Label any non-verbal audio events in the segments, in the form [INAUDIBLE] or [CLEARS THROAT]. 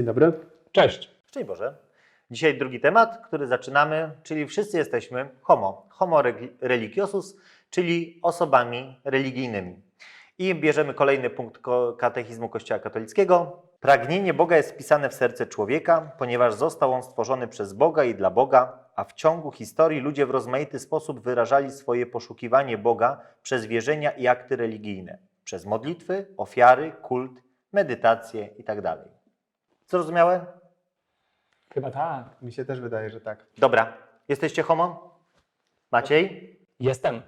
Dzień dobry. Cześć. Szczęść Boże. Dzisiaj drugi temat, który zaczynamy, czyli wszyscy jesteśmy homo, homo religiosus, czyli osobami religijnymi. I bierzemy kolejny punkt katechizmu Kościoła katolickiego. Pragnienie Boga jest wpisane w serce człowieka, ponieważ został on stworzony przez Boga i dla Boga, a w ciągu historii ludzie w rozmaity sposób wyrażali swoje poszukiwanie Boga przez wierzenia i akty religijne, przez modlitwy, ofiary, kult, medytację itd. Zrozumiałe? Chyba tak. Mi się też wydaje, że tak. Dobra. Jesteście homo? Maciej? Jestem.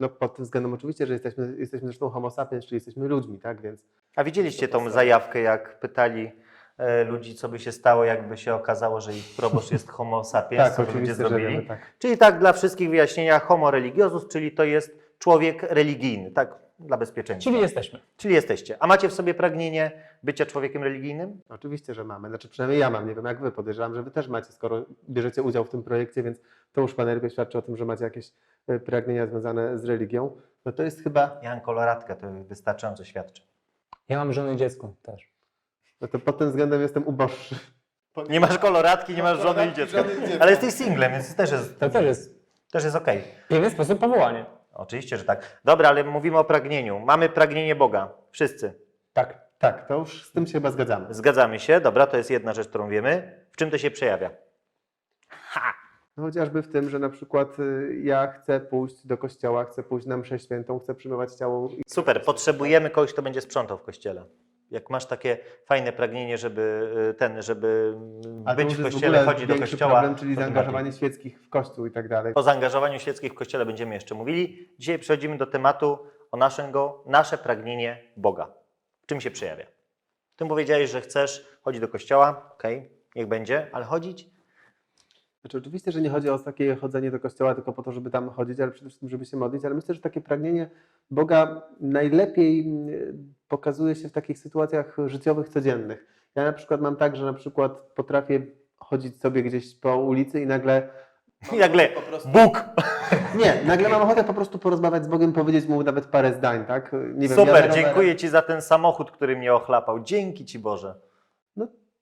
No pod tym względem oczywiście, że jesteśmy, jesteśmy zresztą homo sapiens, czyli jesteśmy ludźmi, tak? Więc A widzieliście tą zajawkę, jak pytali e, ludzi, co by się stało, jakby się okazało, że ich proboszcz jest homo sapiens, tak, co by ludzie zrobili? wiemy, tak. Czyli tak dla wszystkich wyjaśnienia, homo religiosus, czyli to jest człowiek religijny, tak dla bezpieczeństwa. Czyli jesteśmy. Czyli jesteście. A macie w sobie pragnienie bycia człowiekiem religijnym? Oczywiście, że mamy. Znaczy przynajmniej ja mam, nie wiem jak wy, podejrzewam, że wy też macie, skoro bierzecie udział w tym projekcie, więc to już pan Eryk świadczy o tym, że macie jakieś e, pragnienia związane z religią. No to jest chyba, Ja mam koloratkę, to wystarczająco świadczy. Ja mam żonę i dziecko też. no to pod tym względem jestem uboższy. Nie masz koloratki, nie masz żony i dziecka. Ale jesteś singlem, więc też jest, To też jest też jest okej. pewien sposób powołanie. Oczywiście, że tak. Dobra, ale mówimy o pragnieniu. Mamy pragnienie Boga. Wszyscy. Tak. Tak, to już z tym się chyba zgadzamy. Zgadzamy się. Dobra, to jest jedna rzecz, którą wiemy. W czym to się przejawia? No chociażby w tym, że na przykład y, ja chcę pójść do kościoła, chcę pójść na mszę świętą, chcę przyjmować ciało i Super, potrzebujemy kogoś, kto będzie sprzątał w kościele. Jak masz takie fajne pragnienie, żeby y, ten, żeby to być w kościele, ogóle chodzić do kościoła. problem, czyli tym zaangażowanie świeckich w kościół i tak dalej. O zaangażowaniu świeckich w kościele będziemy jeszcze mówili. Dzisiaj przechodzimy do tematu o naszego, nasze pragnienie Boga. W czym się przejawia? Ty powiedziałeś, że chcesz chodzić do kościoła, okej, niech będzie, ale chodzić? Znaczy, oczywiście, że nie chodzi o takie chodzenie do kościoła tylko po to, żeby tam chodzić, ale przede wszystkim, żeby się modlić, ale myślę, że takie pragnienie Boga najlepiej mm, pokazuje się w takich sytuacjach życiowych, codziennych. Ja na przykład mam tak, że na przykład potrafię chodzić sobie gdzieś po ulicy i nagle [LAUGHS] I nagle Bóg! [LAUGHS] nie, nagle mam ochotę po prostu porozmawiać z Bogiem, powiedzieć mu nawet parę zdań, tak? Nie wiem, Super, rowerem. dziękuję Ci za ten samochód, który mnie ochlapał. Dzięki Ci Boże.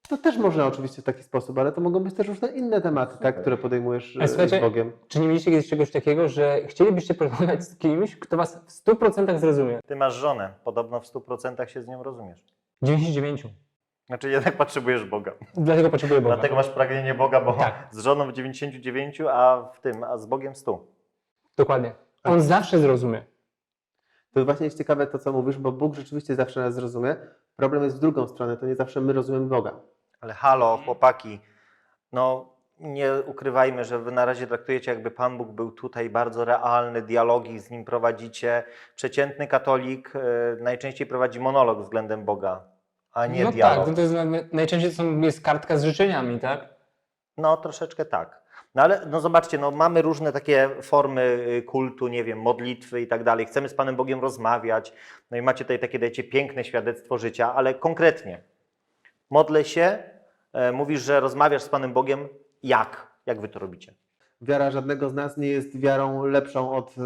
To też można oczywiście w taki sposób, ale to mogą być też różne inne tematy, tak, które podejmujesz A e, słuchajcie, z Bogiem. Czy nie mieliście kiedyś czegoś takiego, że chcielibyście porozmawiać z kimś, kto was w 100% zrozumie? Ty masz żonę, podobno w 100% się z nią rozumiesz. 99. Znaczy jednak potrzebujesz Boga. Dlatego potrzebuję Boga. Dlatego masz pragnienie Boga, bo Tak. z żoną w 99, a w tym, a z Bogiem w 100. Dokładnie. On zawsze zrozumie. To właśnie jest ciekawe to, co mówisz, bo Bóg rzeczywiście zawsze nas zrozumie. Problem jest w drugą stronę, to nie zawsze my rozumiemy Boga. Ale halo, chłopaki, no nie ukrywajmy, że wy na razie traktujecie jakby Pan Bóg był tutaj bardzo realny, dialogi z Nim prowadzicie. Przeciętny katolik e, najczęściej prowadzi monolog względem Boga, a nie no dialog. tak, no to jest, najczęściej to są- jest kartka z życzeniami, tak? No, troszeczkę tak. No ale no zobaczcie, no, mamy różne takie formy y, kultu, nie wiem, modlitwy i tak dalej. Chcemy z Panem Bogiem rozmawiać. No i macie tutaj takie, dajecie piękne świadectwo życia, ale konkretnie. Modlę się, e, mówisz, że rozmawiasz z Panem Bogiem. Jak? Jak wy to robicie? Wiara żadnego z nas nie jest wiarą lepszą od e,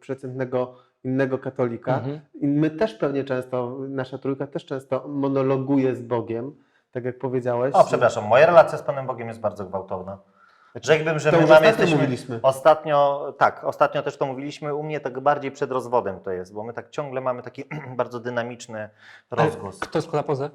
przeciętnego innego katolika. Mhm. I my też pewnie często, nasza trójka też często monologuje z Bogiem, tak jak powiedziałeś. O, przepraszam, moja relacja z Panem Bogiem jest bardzo gwałtowna. Rzekłbym, że To my mamy ostatnio jesteśmy... mówiliśmy. Ostatnio, tak, ostatnio też to mówiliśmy. U mnie tak bardziej przed rozwodem to jest, bo my tak ciągle mamy taki [CLEARS THROAT] bardzo dynamiczny rozgłos. Kto składa pozę?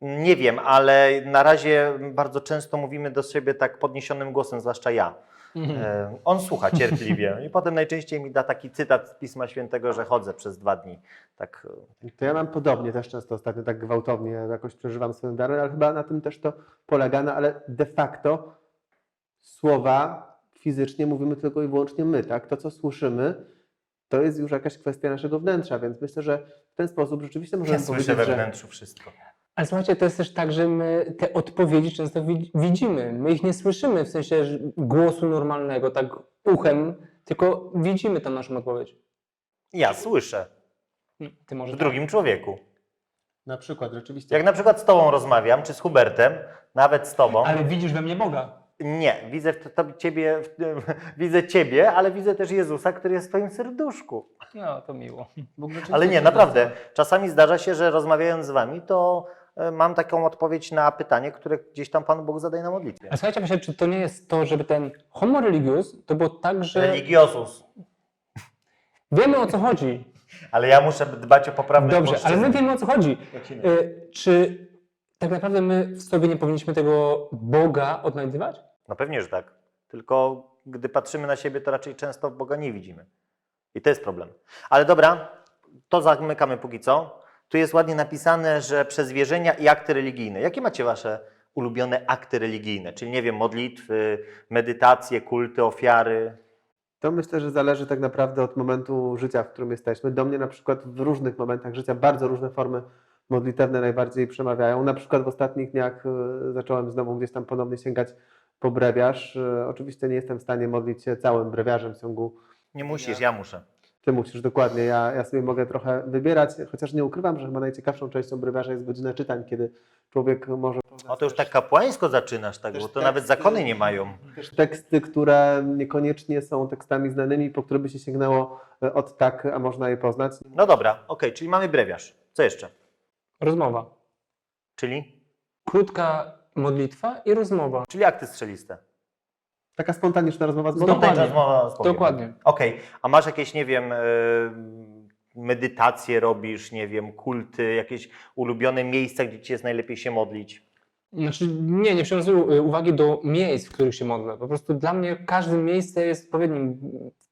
Nie wiem, ale na razie bardzo często mówimy do siebie tak podniesionym głosem, zwłaszcza ja. E, On słucha cierpliwie i potem najczęściej mi da taki cytat z Pisma Świętego, że chodzę przez dwa dni. Tak, e, To ja mam podobnie, też często ostatnio tak gwałtownie jakoś przeżywam swoją wiarę, ale chyba na tym też to polega, no ale de facto słowa fizycznie mówimy tylko i wyłącznie my, tak? To, co słyszymy, to jest już jakaś kwestia naszego wnętrza, więc myślę, że w ten sposób rzeczywiście możemy ja słyszę powiedzieć, we że... wnętrzu wszystko. Ale słuchajcie, to jest też tak, że my te odpowiedzi często wi- widzimy. My ich nie słyszymy w sensie że głosu normalnego, tak uchem, tylko widzimy tam naszą odpowiedź. Ja słyszę Ty może w tak. drugim człowieku. Na przykład, rzeczywiście. Jak na przykład z Tobą rozmawiam, czy z Hubertem, nawet z Tobą. Ale widzisz we mnie Boga. Nie, widzę w tobie, ciebie, w, [LAUGHS] widzę Ciebie, ale widzę też Jezusa, który jest w Twoim serduszku. No, to miło. Ale nie, naprawdę. Czasami zdarza się, że rozmawiając z Wami, to e, mam taką odpowiedź na pytanie, które gdzieś tam Pan Bóg zadaje na modlitwie. A słuchajcie, właśnie, czy to nie jest to, żeby ten homo religius, to było tak, że Religiosus. [LAUGHS] wiemy o co chodzi. Ale ja muszę dbać o poprawność Dobrze, ale my wiemy o co chodzi. Y, Czy tak naprawdę my w sobie nie powinniśmy tego Boga odnajdywać? No pewnie, że tak. Tylko gdy patrzymy na siebie, to raczej często Boga nie widzimy. I to jest problem. Ale dobra, to zamykamy póki co. Tu jest ładnie napisane, że przez wierzenia i akty religijne. Jakie macie wasze ulubione akty religijne? Czyli nie wiem, modlitwy, medytacje, kulty, ofiary. To myślę, że zależy tak naprawdę od momentu życia, w którym jesteśmy. Do mnie na przykład w różnych momentach życia bardzo różne formy modlitewne najbardziej przemawiają. Na przykład w ostatnich dniach e, zacząłem znowu gdzieś tam ponownie sięgać po brewiarz. E, Oczywiście nie jestem w stanie modlić się całym brewiarzem w ciągu Nie musisz, ja muszę. Ty musisz dokładnie. Ja, ja sobie mogę trochę wybierać, chociaż nie ukrywam, że chyba najciekawszą częścią brewiarza jest godzina czytań, kiedy człowiek może. O, to już tak kapłańsko zaczynasz, tak, bo to nawet teksty- zakony nie mają. Też teksty, które niekoniecznie są tekstami znanymi, po które by się sięgnęło e, od tak, a można je poznać. No dobra, okej, czyli mamy brewiarz. Co jeszcze? Rozmowa. Czyli? Krótka modlitwa i rozmowa. Czyli akty strzeliste. Taka spontaniczna rozmowa z Bogiem. Dokładnie. Spontaniczna rozmowa z Bogiem. Dokładnie. Okej, a masz jakieś, nie wiem, medytacje robisz, nie wiem, kulty, jakieś ulubione miejsca, gdzie ci jest najlepiej się modlić? Znaczy, nie, nie przywiązuję y, uwagi do miejsc, w których się modlę. Po prostu dla mnie każde miejsce jest odpowiednim,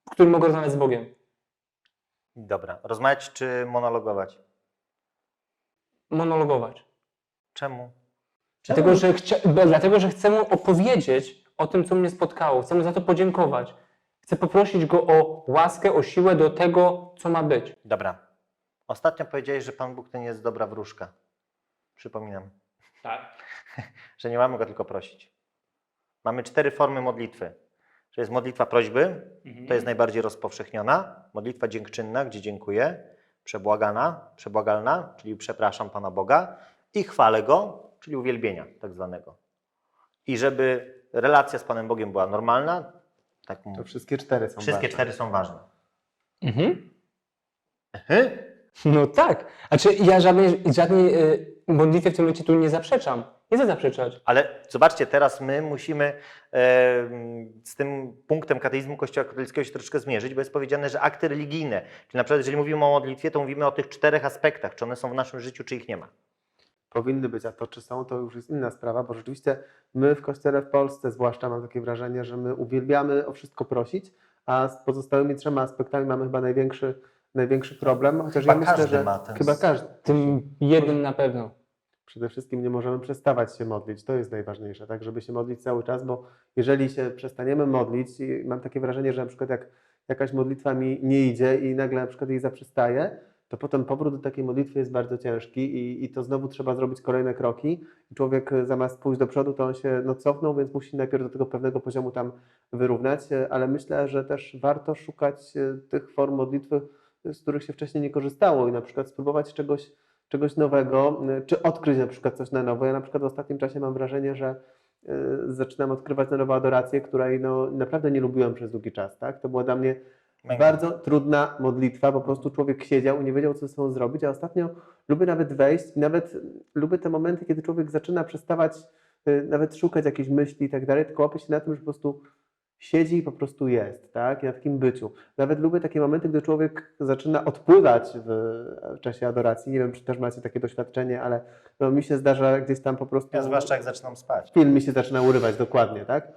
w którym mogę rozmawiać z Bogiem. Dobra, rozmawiać czy monologować? Monologować. Czemu? Dlatego że, chcia- dlatego, że chcę mu opowiedzieć o tym, co mnie spotkało. Chcę mu za to podziękować. Chcę poprosić go o łaskę, o siłę do tego, co ma być. Dobra. Ostatnio powiedziałeś, że Pan Bóg to nie jest dobra wróżka. Przypominam, Tak. [LAUGHS] że nie mamy go tylko prosić. Mamy cztery formy modlitwy. Że jest modlitwa prośby, to jest najbardziej rozpowszechniona. Modlitwa dziękczynna, gdzie dziękuję. Przebłagana, przebłagalna, czyli przepraszam Pana Boga. I chwalę Go, czyli uwielbienia tak zwanego. I żeby relacja z Panem Bogiem była normalna, tak To wszystkie cztery są wszystkie ważne. cztery są ważne. Mhm. Mhm. No tak. Znaczy, ja żadnej, żadnej y, modlitwie w tym momencie tu nie zaprzeczam. Nie chcę zaprzeczać. Ale zobaczcie, teraz my musimy e, z tym punktem kateizmu Kościoła katolickiego się troszeczkę zmierzyć, bo jest powiedziane, że akty religijne, czyli na przykład jeżeli mówimy o modlitwie, to mówimy o tych czterech aspektach, czy one są w naszym życiu, czy ich nie ma. Powinny być, a to czy są, to już jest inna sprawa, bo rzeczywiście my w Kościele w Polsce zwłaszcza mam takie wrażenie, że my uwielbiamy o wszystko prosić, a z pozostałymi trzema aspektami mamy chyba największy, największy problem, chociaż Chyba ja myślę, każdy że ma ten chyba każdy. Tym jednym na pewno. Przede wszystkim nie możemy przestawać się modlić, to jest najważniejsze, tak, żeby się modlić cały czas, bo jeżeli się przestaniemy modlić, i mam takie wrażenie, że na przykład jak jakaś modlitwa mi nie idzie i nagle na przykład jej zaprzestaje, to potem powrót do takiej modlitwy jest bardzo ciężki i, i to znowu trzeba zrobić kolejne kroki. I człowiek e, zamiast pójść do przodu, to on się no, cofnął, więc musi najpierw do tego pewnego poziomu tam wyrównać, e, ale myślę, że też warto szukać e, tych form modlitwy, z których się wcześniej nie korzystało i na przykład spróbować czegoś, czegoś nowego, czy odkryć na przykład coś na nowo. Ja na przykład w ostatnim czasie mam wrażenie, że zaczynam odkrywać na nowo adorację, której no, naprawdę nie lubiłem przez długi czas. Tak? To była dla mnie Mega. bardzo trudna modlitwa, po prostu człowiek siedział i nie wiedział, co ze sobą zrobić, a ostatnio lubię nawet wejść i nawet lubię te momenty, kiedy człowiek zaczyna przestawać y, nawet szukać jakichś myśli i tak dalej, tylko łapie się na tym, że po prostu siedzi i po prostu jest, tak? I na takim byciu. Nawet lubię takie momenty, gdy człowiek zaczyna odpływać w, w czasie adoracji. Nie wiem, czy też macie takie doświadczenie, ale no, mi się zdarza gdzieś tam po prostu... Ja zwłaszcza jak zaczynam spać. Film mi się zaczyna urywać, dokładnie, tak?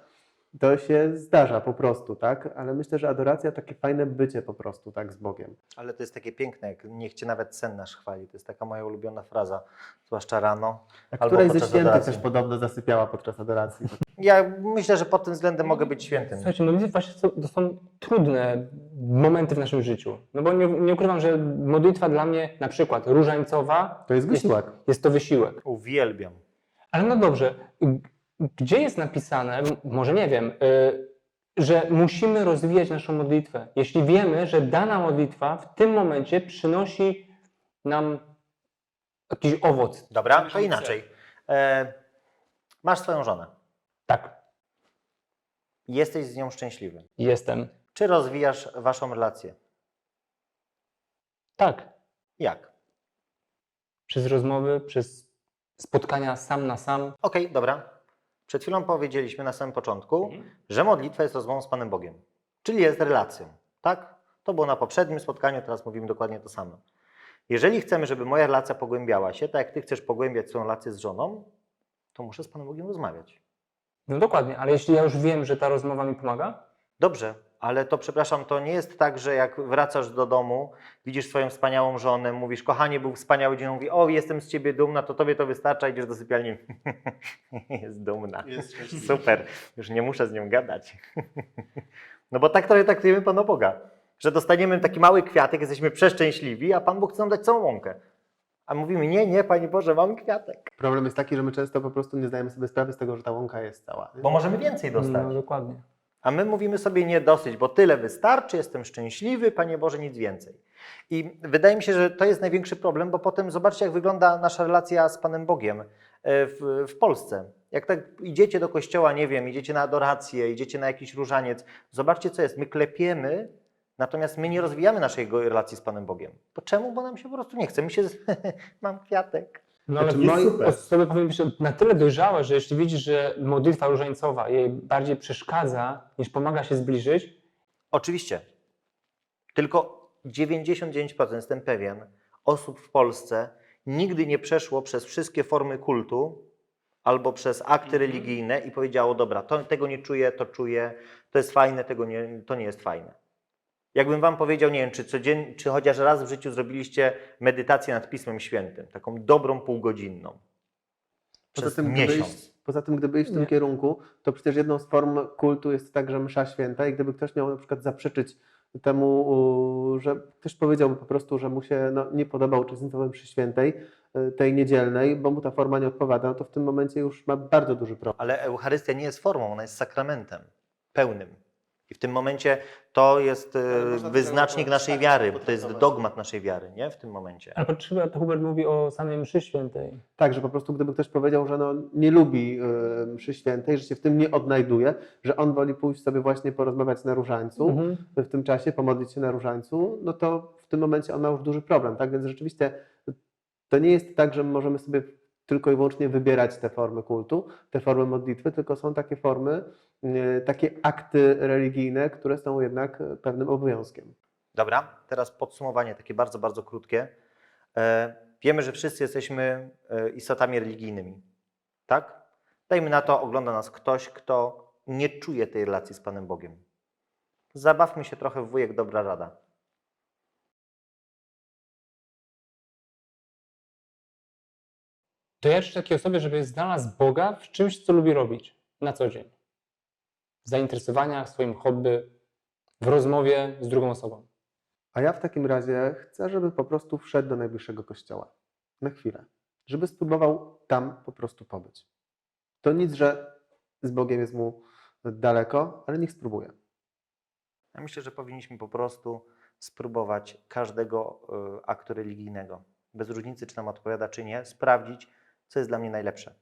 To się zdarza po prostu, tak? Ale myślę, że adoracja takie fajne bycie po prostu, tak, z Bogiem. Ale to jest takie piękne, jak niech Cię nawet sen nasz chwali. To jest taka moja ulubiona fraza, zwłaszcza rano. A Albo któraś ze świętych też podobno zasypiała podczas adoracji. Ja myślę, że pod tym względem mogę być świętym. Słuchajcie, modlitwy właśnie są, to są trudne momenty w naszym życiu. No bo nie, nie ukrywam, że modlitwa dla mnie, na przykład różańcowa, To jest wysiłek. jest to wysiłek. Uwielbiam. Ale no dobrze, gdzie jest napisane, może nie wiem, y, że musimy rozwijać naszą modlitwę? Jeśli wiemy, że dana modlitwa w tym momencie przynosi nam jakiś owoc. Dobra, to inaczej. E, masz swoją żonę. Tak, Jesteś z nią szczęśliwy. jestem. Czy rozwijasz Waszą relację? Tak. Jak? Przez rozmowy, przez spotkania sam na sam. Okej, dobra. Przed chwilą powiedzieliśmy na samym początku, Mhm. że modlitwa jest rozmową z Panem Bogiem, czyli jest relacją, tak? To było na poprzednim spotkaniu, teraz mówimy dokładnie to samo. Jeżeli chcemy, żeby moja relacja pogłębiała się, tak jak Ty chcesz pogłębiać swoją relację z żoną, to muszę z Panem Bogiem rozmawiać. No dokładnie, ale jeśli ja już wiem, że ta rozmowa mi pomaga, Dobrze, ale to przepraszam, to nie jest tak, że jak wracasz do domu, widzisz swoją wspaniałą żonę, mówisz, kochanie, był wspaniały dzień, on mówi, o, jestem z ciebie dumna, to tobie to wystarcza, idziesz do sypialni. [LAUGHS] jest dumna. Super, już nie muszę z nią gadać. [LAUGHS] no bo tak trochę traktujemy Pana Boga, że dostaniemy taki mały kwiatek, jesteśmy przeszczęśliwi, a Pan Bóg chce nam dać całą łąkę. A mówimy, nie, nie, Panie Boże, mam kwiatek. Problem jest taki, że my często po prostu nie zdajemy sobie sprawy z tego, że ta łąka jest cała. nie? Bo możemy więcej dostać. no dokładnie. A my mówimy sobie nie dosyć, bo tyle wystarczy, jestem szczęśliwy, Panie Boże, nic więcej. I wydaje mi się, że to jest największy problem, bo potem zobaczcie, jak wygląda nasza relacja z Panem Bogiem e, w, w Polsce. Jak tak idziecie do kościoła, nie wiem, idziecie na adorację, idziecie na jakiś różaniec, zobaczcie, co jest. My klepiemy, natomiast my nie rozwijamy naszej relacji z Panem Bogiem. Bo czemu? Bo nam się po prostu nie chce. Się, [LAUGHS] mam kwiatek. No ale Znaczy, super. osoby powinny być na tyle dojrzałe, że jeśli widzisz, że modlitwa różańcowa jej bardziej przeszkadza niż pomaga się zbliżyć, Oczywiście. Tylko 99% jestem pewien osób w Polsce nigdy nie przeszło przez wszystkie formy kultu albo przez akty religijne i powiedziało: Dobra, to, tego nie czuję, to czuję, to jest fajne, tego nie, to nie jest fajne. Jakbym Wam powiedział, nie wiem, czy, codziennie, czy chociaż raz w życiu zrobiliście medytację nad Pismem Świętym, taką dobrą półgodzinną. Poza Przez tym, gdyby miesiąc. iść, poza tym, gdyby iść w tym Nie. kierunku, to przecież jedną z form kultu jest także msza święta i gdyby ktoś miał na przykład zaprzeczyć temu, że ktoś powiedziałby po prostu, że mu się no, nie podoba uczestnictwo mszy świętej, y, tej niedzielnej, bo mu ta forma nie odpowiada, no to w tym momencie już ma bardzo duży problem. Ale Eucharystia nie jest formą, ona jest sakramentem pełnym. I w tym momencie to jest e, Ale wyznacznik naszej wiary, bo to jest dogmat naszej wiary, nie? W tym momencie. albo trzeba, to Hubert mówi o samej mszy świętej. Tak, że po prostu gdyby ktoś powiedział, że no, nie lubi y, mszy świętej, że się w tym nie odnajduje, że on woli pójść sobie właśnie porozmawiać na różańcu, Mhm. w tym czasie, pomodlić się na różańcu, no to w tym momencie on ma już duży problem, tak? Więc rzeczywiście to nie jest tak, że my możemy sobie tylko i wyłącznie wybierać te formy kultu, te formy modlitwy, tylko są takie formy, y, takie akty religijne, które są jednak pewnym obowiązkiem. Dobra, teraz podsumowanie takie bardzo, bardzo krótkie. E, wiemy, że wszyscy jesteśmy e, istotami religijnymi, tak? Dajmy na to, ogląda nas ktoś, kto nie czuje tej relacji z Panem Bogiem. Zabawmy się trochę w wujek, dobra rada. To ja życzę takiej osobie, żeby znalazł Boga w czymś, co lubi robić na co dzień. W zainteresowaniach, swoim hobby, w rozmowie z drugą osobą. A ja w takim razie chcę, żeby po prostu wszedł do najbliższego kościoła na chwilę, żeby spróbował tam po prostu pobyć. To nic, że z Bogiem jest mu daleko, ale niech spróbuje. Ja myślę, że powinniśmy po prostu spróbować każdego y, aktu religijnego, bez różnicy, czy nam odpowiada, czy nie, sprawdzić, co jest dla mnie najlepsze.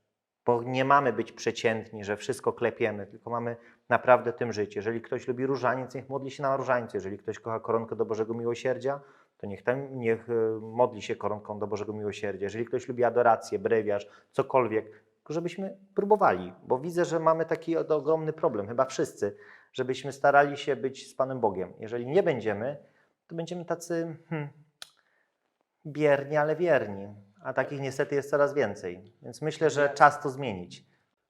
Bo nie mamy być przeciętni, że wszystko klepiemy, tylko mamy naprawdę tym żyć. Jeżeli ktoś lubi różaniec, niech modli się na różańcu. Jeżeli ktoś kocha koronkę do Bożego Miłosierdzia, to niech, tam, niech y, modli się koronką do Bożego Miłosierdzia. Jeżeli ktoś lubi adorację, brewiarz, cokolwiek, żebyśmy próbowali, bo widzę, że mamy taki ogromny problem, chyba wszyscy, żebyśmy starali się być z Panem Bogiem. Jeżeli nie będziemy, to będziemy tacy hmm, bierni, ale wierni. A takich niestety jest coraz więcej. Więc myślę, że czas to zmienić.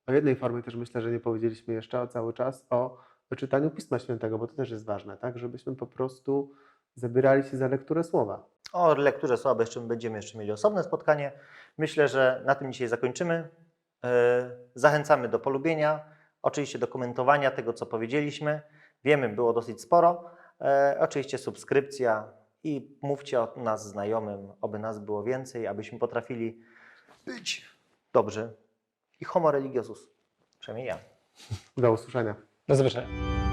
O jednej formie też myślę, że nie powiedzieliśmy jeszcze cały czas o czytaniu Pisma Świętego, bo to też jest ważne, tak? Żebyśmy po prostu zabierali się za lekturę słowa. O lekturze słabe jeszcze będziemy jeszcze mieli osobne spotkanie. Myślę, że na tym dzisiaj zakończymy. E, Zachęcamy do polubienia, oczywiście do komentowania tego, co powiedzieliśmy. Wiemy, było dosyć sporo. E, Oczywiście subskrypcja i mówcie o nas znajomym, oby nas było więcej, abyśmy potrafili być dobrzy i homo religiosus. Przynajmniej ja. Do usłyszenia. Do zobaczenia.